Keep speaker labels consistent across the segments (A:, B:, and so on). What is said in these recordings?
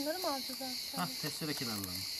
A: kenarları mı alacağız?
B: Hah testere kenarlarını.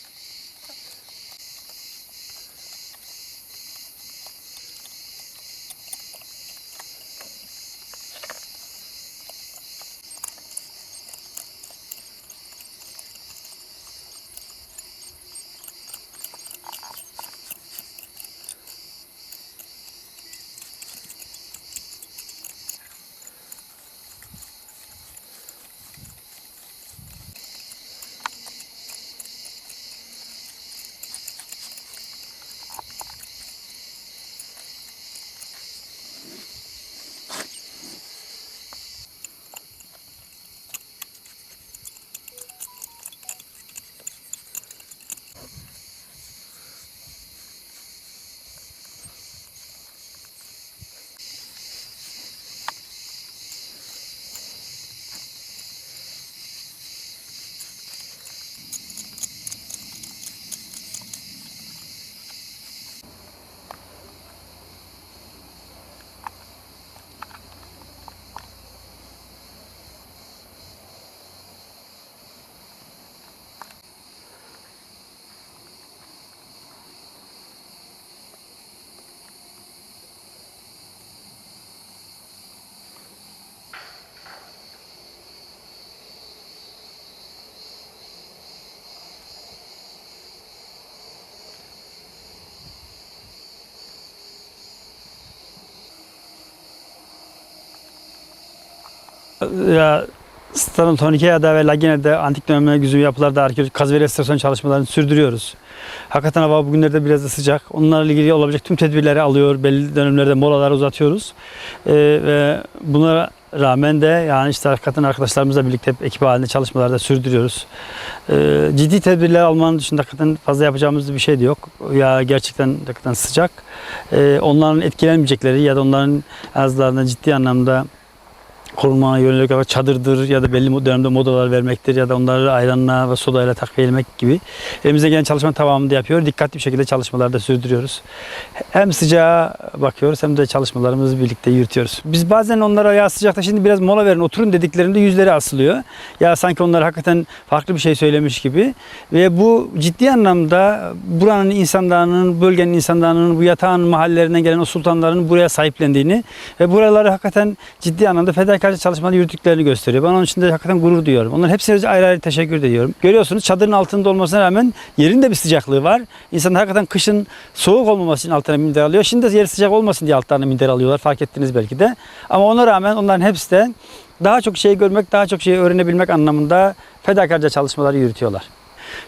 C: Ya Stanın Tonikea'da ve Lagine'de antik dönemine güzüm yapılarda arkeolojik kazı ve restorasyon çalışmalarını sürdürüyoruz. Hakikaten hava bugünlerde biraz da sıcak. Onlarla ilgili olabilecek tüm tedbirleri alıyor. Belli dönemlerde molalar uzatıyoruz. Ee, ve buna rağmen de yani işte hakikaten arkadaşlarımızla birlikte ekip halinde çalışmalarda sürdürüyoruz. Ee, ciddi tedbirler almanın dışında hakikaten fazla yapacağımız bir şey de yok. Ya gerçekten hakikaten sıcak. Ee, onların etkilenmeyecekleri ya da onların azlarına ciddi anlamda korunmaya yönelik olarak çadırdır ya da belli dönemde modalar vermektir ya da onları ayranla ve sodayla takviyelemek gibi elimize gelen çalışma tamamını yapıyor. Dikkatli bir şekilde çalışmaları da sürdürüyoruz. Hem sıcağa bakıyoruz hem de çalışmalarımızı birlikte yürütüyoruz. Biz bazen onlara ya sıcakta şimdi biraz mola verin oturun dediklerinde yüzleri asılıyor. Ya sanki onlar hakikaten farklı bir şey söylemiş gibi ve bu ciddi anlamda buranın insanlarının, bölgenin insanlarının, bu yatağın mahallelerinden gelen o sultanların buraya sahiplendiğini ve buraları hakikaten ciddi anlamda fedakarca çalışmalar yürüttüklerini gösteriyor. Ben onun için de hakikaten gurur duyuyorum. Onların hepsine ayrı ayrı teşekkür ediyorum. Görüyorsunuz çadırın altında olmasına rağmen yerin de bir sıcaklığı var. İnsanlar hakikaten kışın soğuk olmaması için altına minder alıyor. Şimdi de yeri sıcak olmasın diye altlarına minder alıyorlar. Fark ettiniz belki de. Ama ona rağmen onların hepsi de daha çok şey görmek, daha çok şey öğrenebilmek anlamında fedakarca çalışmalar yürütüyorlar.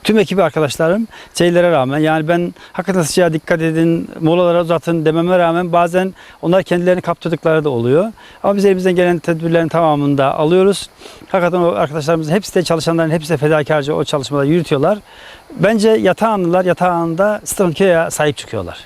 C: Tüm ekibi arkadaşlarım şeylere rağmen yani ben hakikaten sıcağa dikkat edin, molalara uzatın dememe rağmen bazen onlar kendilerini kaptırdıkları da oluyor. Ama biz elimizden gelen tedbirlerin tamamını da alıyoruz. Hakikaten o arkadaşlarımızın hepsi de çalışanların hepsi de fedakarca o çalışmaları yürütüyorlar. Bence yatağanlılar yatağında Stanke'ye sahip çıkıyorlar.